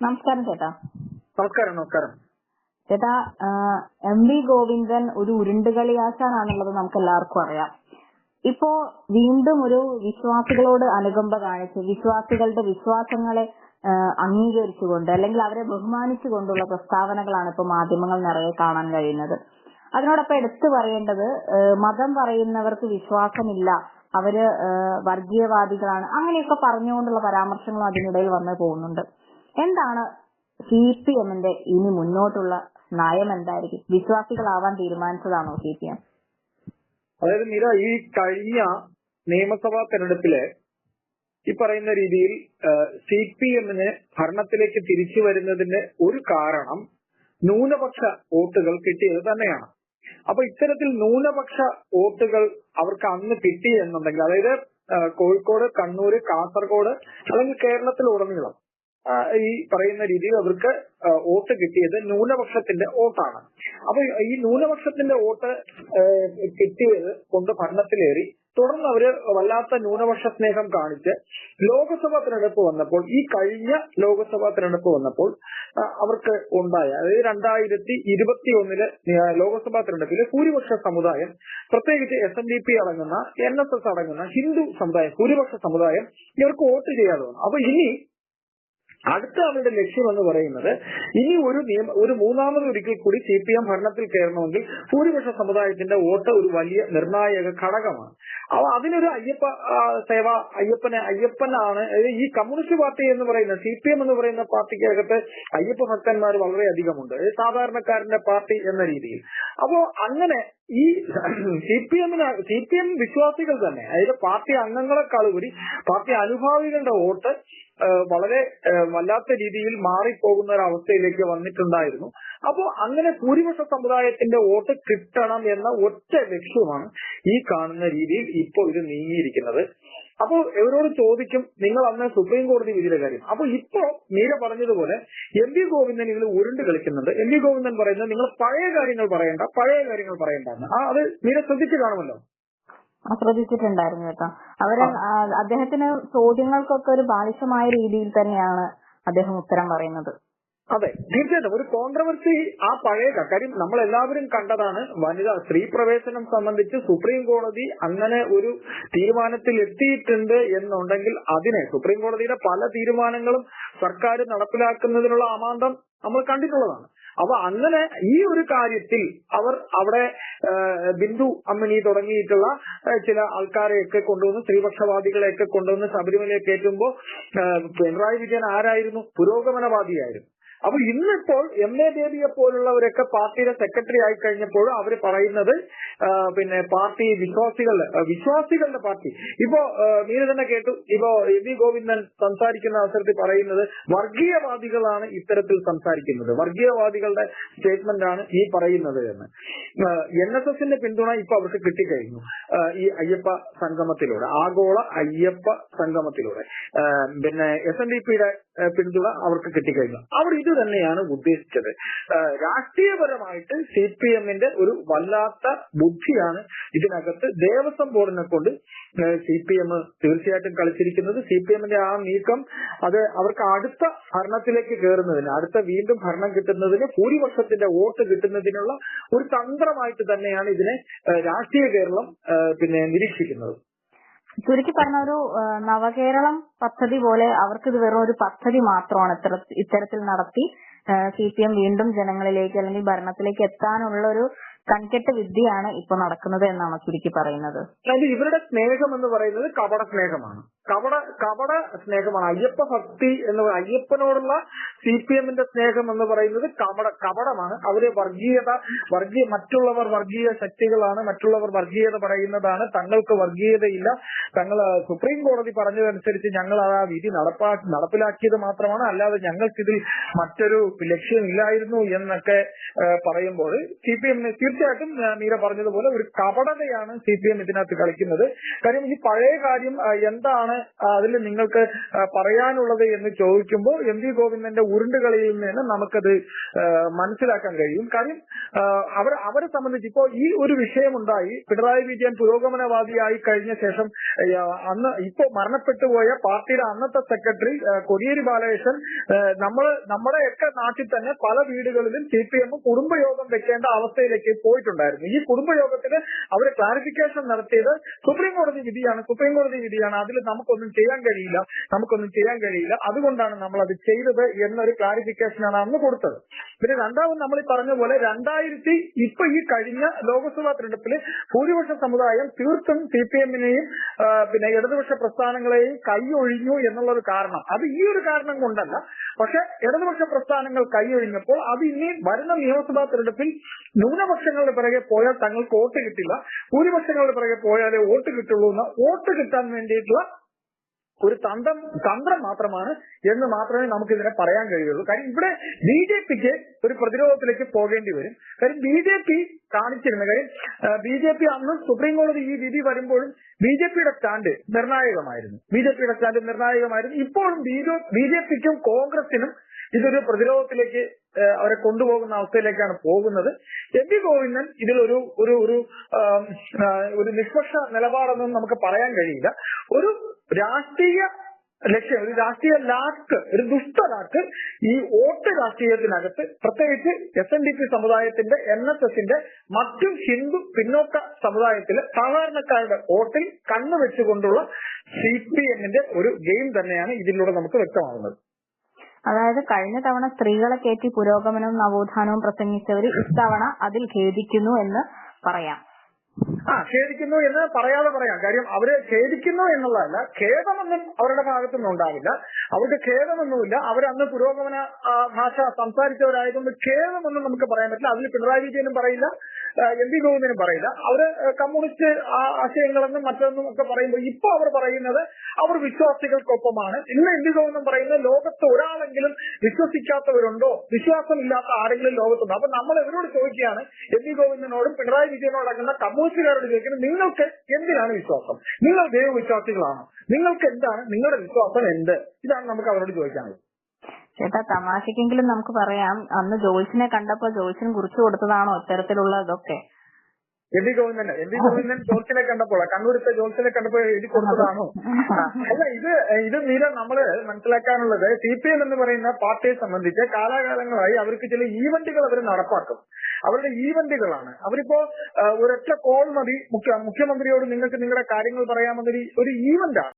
നമസ്കാരം ചേട്ടാ. നമസ്കാരം നമസ്കാരം. ചേട്ടാ എം വി ഗോവിന്ദൻ ഒരു ഉരുണ്ടുകളിയാശാനാണെന്നുള്ളത് നമുക്ക് എല്ലാവർക്കും അറിയാം. ഇപ്പോ വീണ്ടും ഒരു വിശ്വാസികളോട് അനുകമ്പ കാണിച്ച് വിശ്വാസികളുടെ വിശ്വാസങ്ങളെ അംഗീകരിച്ചുകൊണ്ട് അല്ലെങ്കിൽ അവരെ ബഹുമാനിച്ചുകൊണ്ടുള്ള പ്രസ്താവനകളാണ് ഇപ്പൊ മാധ്യമങ്ങൾ നിറയെ കാണാൻ കഴിയുന്നത്. അതിനോടൊപ്പം എടുത്തു പറയേണ്ടത് മതം പറയുന്നവർക്ക് വിശ്വാസമില്ല. അവർ വർഗീയവാദികളാണ്. അങ്ങനെയൊക്കെ പറഞ്ഞുകൊണ്ടുള്ള പരാമർശങ്ങളും അതിനിടയിൽ വന്നു പോകുന്നുണ്ട്. എന്താണ് സി പി എമ്മിന്റെ ഇനി മുന്നോട്ടുള്ള നയം എന്തായിരിക്കും? വിശ്വാസികളാവാൻ തീരുമാനിച്ചതാണോ സി പി എം? അതായത് മീര ഈ കഴിഞ്ഞ നിയമസഭാ തെരഞ്ഞെടുപ്പിലെ ഈ പറയുന്ന രീതിയിൽ സി പി എമ്മിന് ഭരണത്തിലേക്ക് തിരിച്ചു വരുന്നതിന്റെ ഒരു കാരണം ന്യൂനപക്ഷ വോട്ടുകൾ കിട്ടിയത് തന്നെയാണ്. അപ്പൊ ഇത്തരത്തിൽ ന്യൂനപക്ഷ വോട്ടുകൾ അവർക്ക് അന്ന് കിട്ടി എന്നുണ്ടെങ്കിൽ അതായത് കോഴിക്കോട് കണ്ണൂര് കാസർഗോഡ് അല്ലെങ്കിൽ കേരളത്തിലുടനീളം ഈ പറയുന്ന രീതിയിൽ അവർക്ക് വോട്ട് കിട്ടിയത് ന്യൂനപക്ഷത്തിന്റെ വോട്ടാണ്. അപ്പൊ ഈ ന്യൂനപക്ഷത്തിന്റെ വോട്ട് കിട്ടിയത് കൊണ്ട് ഭരണത്തിലേറി തുടർന്ന് അവർ വല്ലാത്ത ന്യൂനപക്ഷ സ്നേഹം കാണിച്ച് ലോക്സഭാ തെരഞ്ഞെടുപ്പ് വന്നപ്പോൾ ഈ കഴിഞ്ഞ ലോക്സഭാ തെരഞ്ഞെടുപ്പ് വന്നപ്പോൾ അവർക്ക് ഉണ്ടായ അതായത് രണ്ടായിരത്തി ഇരുപത്തി ഒന്നിൽ ലോക്സഭാ തെരഞ്ഞെടുപ്പിലെ ഭൂരിപക്ഷ സമുദായം പ്രത്യേകിച്ച് എസ് എൻ ഡി പി അടങ്ങുന്ന എൻ എസ് എസ് അടങ്ങുന്ന ഹിന്ദു സമുദായം ഭൂരിപക്ഷ സമുദായം ഇവർക്ക് വോട്ട് ചെയ്യാതെ വന്നു. അപ്പൊ ഇനി അടുത്ത അവരുടെ ലക്ഷ്യം എന്ന് പറയുന്നത് ഇനി ഒരു നിയമ ഒരു മൂന്നാമത് ഒരിക്കൽ കൂടി സി പി എം ഭരണത്തിൽ കയറണമെങ്കിൽ ഭൂരിപക്ഷ സമുദായത്തിന്റെ വോട്ട് ഒരു വലിയ നിർണായക ഘടകമാണ്. അപ്പൊ അതിനൊരു അയ്യപ്പ സേവ അയ്യപ്പനെ അയ്യപ്പനാണ് ഈ കമ്മ്യൂണിസ്റ്റ് പാർട്ടി എന്ന് പറയുന്ന സി പി എം എന്ന് പറയുന്ന പാർട്ടിക്കകത്ത് അയ്യപ്പ ഭക്തന്മാർ വളരെ അധികമുണ്ട്. അതായത് സാധാരണക്കാരന്റെ പാർട്ടി എന്ന രീതിയിൽ. അപ്പോ അങ്ങനെ ഈ സി പി എമ്മിന് സി പി എം വിശ്വാസികൾ തന്നെ അതായത് പാർട്ടി അംഗങ്ങളെക്കാൾ ഉപരി പാർട്ടി അനുഭാവികളുടെ വോട്ട് വളരെ വല്ലാത്ത രീതിയിൽ മാറിപ്പോകുന്ന ഒരു അവസ്ഥയിലേക്ക് വന്നിട്ടുണ്ടായിരുന്നു. അപ്പോ അങ്ങനെ ഭൂരിപക്ഷ സമുദായത്തിന്റെ വോട്ട് കിട്ടണം എന്ന ഒറ്റ ലക്ഷ്യമാണ് ഈ കാണുന്ന രീതിയിൽ ഇപ്പോൾ ഇത് നീങ്ങിയിരിക്കുന്നത്. അപ്പോൾ ഇവരോട് ചോദിക്കും നിങ്ങൾ അന്ന് സുപ്രീം കോടതി വിധിയുടെ കാര്യം. അപ്പോൾ ഇപ്പോ മീര പറഞ്ഞതുപോലെ എം വി ഗോവിന്ദൻ ഇതിൽ ഉരുണ്ട് കളിക്കുന്നുണ്ട്. എം വി ഗോവിന്ദൻ പറയുന്നത് നിങ്ങൾ പഴയ കാര്യങ്ങൾ പറയണ്ട പഴയ കാര്യങ്ങൾ പറയണ്ടെന്ന്. ആ അത് മീര ശ്രദ്ധിച്ചു കാണുമല്ലോ. ശ്രദ്ധിച്ചിട്ടുണ്ടായിരുന്നു കേട്ടോ. അവർ അദ്ദേഹത്തിന് ചോദ്യങ്ങൾക്കൊക്കെ ഒരു ബാലിശമായ രീതിയിൽ തന്നെയാണ് അദ്ദേഹം ഉത്തരം പറയുന്നത്. അതെ തീർച്ചയായിട്ടും. ഒരു കോൺട്രവേഴ്സി ആ പഴയ കാര്യം നമ്മൾ എല്ലാവരും കണ്ടതാണ്. വനിതാ സ്ത്രീ പ്രവേശനം സംബന്ധിച്ച് സുപ്രീം കോടതി അങ്ങനെ ഒരു തീരുമാനത്തിൽ എത്തിയിട്ടുണ്ട് എന്നുണ്ടെങ്കിൽ അതിനെ സുപ്രീം കോടതിയുടെ പല തീരുമാനങ്ങളും സർക്കാർ നടപ്പിലാക്കുന്നതിനുള്ള അമാന്തം നമ്മൾ കണ്ടിട്ടുള്ളതാണ്. അപ്പൊ അങ്ങനെ ഈ ഒരു കാര്യത്തിൽ അവർ അവിടെ ബിന്ദു അമ്മിണി തുടങ്ങിയിട്ടുള്ള ചില ആൾക്കാരെയൊക്കെ കൊണ്ടുവന്ന് സ്ത്രീപക്ഷവാദികളെയൊക്കെ കൊണ്ടുവന്ന് ശബരിമലയെ കയറ്റുമ്പോ പിണറായി വിജയൻ ആരായിരുന്നു? പുരോഗമനവാദിയായിരുന്നു. അപ്പൊ ഇന്നിപ്പോൾ എം എ ദേവിയെ പോലുള്ളവരൊക്കെ പാർട്ടിയുടെ സെക്രട്ടറി ആയി കഴിഞ്ഞപ്പോൾ അവർ പറയുന്നത് പിന്നെ പാർട്ടി വിശ്വാസികളുടെ വിശ്വാസികളുടെ പാർട്ടി. ഇപ്പോ മീര തന്നെ കേട്ടു. ഇപ്പോ എം വി ഗോവിന്ദൻ സംസാരിക്കുന്ന അവസരത്തിൽ പറയുന്നത് വർഗീയവാദികളാണ് ഇത്തരത്തിൽ സംസാരിക്കുന്നത്. വർഗീയവാദികളുടെ സ്റ്റേറ്റ്മെന്റ് ആണ് ഈ പറയുന്നത് എന്ന്. എൻ എസ് എസിന്റെ പിന്തുണ ഇപ്പൊ അവർക്ക് കിട്ടിക്കഴിഞ്ഞു. ഈ അയ്യപ്പ സംഗമത്തിലൂടെ ആഗോള അയ്യപ്പ സംഗമത്തിലൂടെ. പിന്നെ എസ് എൻ ഡി പിയുടെ പിന്തുണ അവർക്ക് കിട്ടിക്കഴിഞ്ഞു. അവർ ഇത് തന്നെയാണ് ഉദ്ദേശിച്ചത്. രാഷ്ട്രീയപരമായിട്ട് സി പി എമ്മിന്റെ ഒരു വല്ലാത്ത ബുദ്ധിയാണ് ഇതിനകത്ത് ദേവസ്വം ബോർഡിനെ കൊണ്ട് സി പി എം തീർച്ചയായിട്ടും കളിച്ചിരിക്കുന്നത്. സി പി എമ്മിന്റെ ആ നീക്കം അത് അവർക്ക് അടുത്ത ഭരണത്തിലേക്ക് കയറുന്നതിന് അടുത്ത വീണ്ടും ഭരണം കിട്ടുന്നതിന് ഭൂരിപക്ഷത്തിന്റെ വോട്ട് കിട്ടുന്നതിനുള്ള ഒരു തന്ത്രമായിട്ട് തന്നെയാണ് ഇതിനെ രാഷ്ട്രീയ കേരളം പിന്നെ നിരീക്ഷിക്കുന്നത്. ചുരുക്കി പറഞ്ഞ ഒരു നവകേരളം പദ്ധതി പോലെ അവർക്ക് ഇത് വെറും ഒരു പദ്ധതി മാത്രമാണ് ഇത്തരത്തിൽ നടത്തി സി പി എം വീണ്ടും ജനങ്ങളിലേക്ക് അല്ലെങ്കിൽ ഭരണത്തിലേക്ക് എത്താനുള്ള ഒരു കൺകെട്ട വിദ്യയാണ് ഇപ്പൊ നടക്കുന്നത് എന്നാണ് ചുരുക്കി പറയുന്നത്. ഇവരുടെ സ്നേഹം എന്ന് പറയുന്നത് കപട സ്നേഹമാണ്. കപട കവട സ്നേഹമാണ്. അയ്യപ്പ ഭക്തി എന്ന് അയ്യപ്പനോടുള്ള സി പി എമ്മിന്റെ സ്നേഹം എന്ന് പറയുന്നത് കവട കവടമാണ്. അവർ വർഗീയത വർഗീയ മറ്റുള്ളവർ വർഗീയ ശക്തികളാണ് മറ്റുള്ളവർ വർഗീയത പറയുന്നതാണ്. തങ്ങൾക്ക് വർഗീയതയില്ല. തങ്ങൾ സുപ്രീം കോടതി പറഞ്ഞതനുസരിച്ച് ഞങ്ങൾ ആ വിധി നടപ്പാ നടപ്പിലാക്കിയത് മാത്രമാണ്. അല്ലാതെ ഞങ്ങൾക്കിതിൽ മറ്റൊരു ലക്ഷ്യമില്ലായിരുന്നു എന്നൊക്കെ പറയുമ്പോൾ സി പി എമ്മിന് തീർച്ചയായിട്ടും മീര പറഞ്ഞതുപോലെ ഒരു കപടതയാണ് സി പി എം ഇതിനകത്ത് കളിക്കുന്നത്. കാര്യം ഈ പഴയ കാര്യം ആ, എന്താണ് അതിൽ നിങ്ങൾക്ക് പറയാനുള്ളത് എന്ന് ചോദിക്കുമ്പോൾ എം വി ഗോവിന്ദന്റെ ഉരുണ്ടുകളിയിൽ നിന്ന് നമുക്കത് മനസ്സിലാക്കാൻ കഴിയും. കാര്യം അവർ അവരെ സംബന്ധിച്ച് ഇപ്പോ ഈ ഒരു വിഷയമുണ്ടായി. പിണറായി വിജയൻ പുരോഗമനവാദിയായി കഴിഞ്ഞ ശേഷം അന്ന് ഇപ്പോ മരണപ്പെട്ടുപോയ പാർട്ടിയുടെ അന്നത്തെ സെക്രട്ടറി കൊടിയേരി ബാലകൃഷ്ണൻ നമ്മൾ നമ്മുടെയൊക്കെ നാട്ടിൽ തന്നെ പല വീടുകളിലും സി പി എം കുടുംബയോഗം വെക്കേണ്ട അവസ്ഥയിലേക്ക് പോയിട്ടുണ്ടായിരുന്നു. ഈ കുടുംബയോഗത്തിന് അവർ ക്ലാരിഫിക്കേഷൻ നടത്തിയത് സുപ്രീം കോടതി വിധിയാണ്. സുപ്രീം കോടതി വിധിയാണ്. അതിൽ നമുക്കൊന്നും ചെയ്യാൻ കഴിയില്ല നമുക്കൊന്നും ചെയ്യാൻ കഴിയില്ല. അതുകൊണ്ടാണ് നമ്മൾ അത് ചെയ്തത് എന്നൊരു ക്ലാരിഫിക്കേഷൻ ആണ് അന്ന് കൊടുത്തത്. പിന്നെ രണ്ടാമത് നമ്മൾ ഈ പറഞ്ഞ പോലെ രണ്ടായിരത്തി ഇപ്പൊ ഈ കഴിഞ്ഞ ലോക്സഭാ തെരഞ്ഞെടുപ്പിൽ ഭൂരിപക്ഷ സമുദായം തീർത്തും സി പി എമ്മിനെയും പിന്നെ ഇടതുപക്ഷ പ്രസ്ഥാനങ്ങളെയും കൈയൊഴിഞ്ഞു എന്നുള്ള ഒരു കാരണം. അത് ഈ ഒരു കാരണം കൊണ്ടല്ല. പക്ഷെ ഇടതുപക്ഷ പ്രസ്ഥാനങ്ങൾ കൈയൊഴിഞ്ഞപ്പോൾ അത് ഇനി വരുന്ന നിയമസഭാ തെരഞ്ഞെടുപ്പിൽ ന്യൂനപക്ഷങ്ങളുടെ പിറകെ പോയാൽ തങ്ങൾക്ക് വോട്ട് കിട്ടില്ല ഭൂരിപക്ഷങ്ങളുടെ പിറകെ പോയാലേ വോട്ട് കിട്ടുള്ളൂ എന്ന് വോട്ട് കിട്ടാൻ വേണ്ടിയിട്ടുള്ള ഒരു തന്ത്രം തന്ത്രം മാത്രമാണ് എന്ന് മാത്രമേ നമുക്ക് ഇതിനെ പറയാൻ കഴിയുള്ളൂ. കാര്യം ഇവിടെ ബി ജെ പിക്ക് ഒരു പ്രതിരോധത്തിലേക്ക് പോകേണ്ടി വരും. കാര്യം ബി ജെ പി കാണിച്ചിരുന്ന. കാര്യം ബി ജെ പി അന്ന് സുപ്രീം കോടതി ഈ വിധി വരുമ്പോഴും ബി ജെ പിയുടെ സ്റ്റാൻഡ് നിർണായകമായിരുന്നു. ബി ജെ പിയുടെ സ്റ്റാൻഡ് നിർണായകമായിരുന്നു. ഇപ്പോഴും ബി ജെ പിക്കും കോൺഗ്രസിനും ഇതൊരു പ്രതിരോധത്തിലേക്ക് അവരെ കൊണ്ടുപോകുന്ന അവസ്ഥയിലേക്കാണ് പോകുന്നത്. എം പി ഗോവിന്ദൻ ഇതിൽ ഒരു ഒരു ഒരു ഒരു നിഷ്പക്ഷ നിലപാടൊന്നും നമുക്ക് പറയാൻ കഴിയില്ല. ഒരു രാഷ്ട്രീയ ലക്ഷ്യം ഒരു രാഷ്ട്രീയ ലാക്ക് ഒരു ദുഷ്ട ലാക്ക് ഈ വോട്ട് രാഷ്ട്രീയത്തിനകത്ത് പ്രത്യേകിച്ച് എസ് എൻ ഡി പി സമുദായത്തിന്റെ എൻ എസ് എസിന്റെ മറ്റു ഹിന്ദു പിന്നോക്ക സമുദായത്തിലെ സാധാരണക്കാരുടെ വോട്ടിൽ കണ്ണു വെച്ചുകൊണ്ടുള്ള സി പി എമ്മിന്റെ ഒരു ഗെയിം തന്നെയാണ് ഇതിലൂടെ നമുക്ക് വ്യക്തമാകുന്നത്. അതായത് കഴിഞ്ഞ തവണ സ്ത്രീകളെ കയറ്റി പുരോഗമനവും നവോത്ഥാനവും പ്രസംഗിച്ചവർ ഇത്തവണ അതിൽ ഖേദിക്കുന്നു എന്ന് പറയാം. ആ ഖേദിക്കുന്നു എന്ന് പറയാതെ പറയാം. കാര്യം അവർ ഖേദിക്കുന്നു എന്നുള്ളതല്ല ഖേദമൊന്നും അവരുടെ ഭാഗത്തുനിന്ന് ഉണ്ടാവില്ല. അവർക്ക് ഖേദമൊന്നുമില്ല. അവരന്ന് പുരോഗമന ഭാഷ സംസാരിച്ചവരായതുകൊണ്ട് ഖേദമൊന്നും നമുക്ക് പറയാൻ പറ്റില്ല. അതിൽ പിണറായി വിജയനും പറയില്ല. എം പി ഗോവിന്ദനും പറയില്ല. അവർ കമ്മ്യൂണിസ്റ്റ് ആശയങ്ങളെന്നും മറ്റൊന്നും ഒക്കെ പറയുമ്പോൾ ഇപ്പൊ അവർ പറയുന്നത് അവർ വിശ്വാസികൾക്കൊപ്പമാണ്. ഇന്ന് എം പി ഗോവിന്ദൻ പറയുന്നത് ലോകത്ത് ഒരാളെങ്കിലും വിശ്വസിക്കാത്തവരുണ്ടോ? വിശ്വാസമില്ലാത്ത ആരെങ്കിലും ലോകത്തുണ്ടോ? അപ്പൊ നമ്മൾ ഇവരോട് ചോദിക്കുകയാണ് എം പി ഗോവിന്ദനോടും പിണറായി വിജയനോടക്കുന്ന കമ്മ്യൂണിസ്റ്റുകാരോട് ചോദിക്കുന്നത് നിങ്ങൾക്ക് എന്തിനാണ് വിശ്വാസം? നിങ്ങൾ ദൈവവിശ്വാസികളാണോ? നിങ്ങൾക്ക് എന്താണ്? നിങ്ങളുടെ വിശ്വാസം എന്ത്? ഇതാണ് നമുക്ക് അവരോട് ചോദിക്കാനുള്ളത്. ചേട്ടാ തമാശക്കെങ്കിലും നമുക്ക് പറയാം. അന്ന് ജോൾസിനെ കണ്ടപ്പോ ജോൾസിന് കുറിച്ചു കൊടുത്തതാണോ ഇത്തരത്തിലുള്ള ഇതൊക്കെ M P Govindan M P Govindan കണ്ടപ്പോൾ കണ്ണൂരത്തെ ജോത്സിനെ കണ്ടപ്പോൾ എഴുതി കൊടുത്തതാണോ? അല്ല ഇത് ഇത് മീര നമ്മൾ മനസ്സിലാക്കാനുള്ളത് സി പി എം എന്ന് പറയുന്ന പാർട്ടിയെ സംബന്ധിച്ച് കാലാകാലങ്ങളായി അവർക്ക് ചില ഈവന്റുകൾ അവർ നടപ്പാക്കും. അവരുടെ ഈവന്റുകളാണ്. അവരിപ്പോ ഒരൊറ്റ കോൾ മതി. മുഖ്യ മുഖ്യമന്ത്രിയോട് നിങ്ങൾക്ക് നിങ്ങളുടെ കാര്യങ്ങൾ പറയാമെന്നൊരു ഒരു ഈവന്റ് ആണ്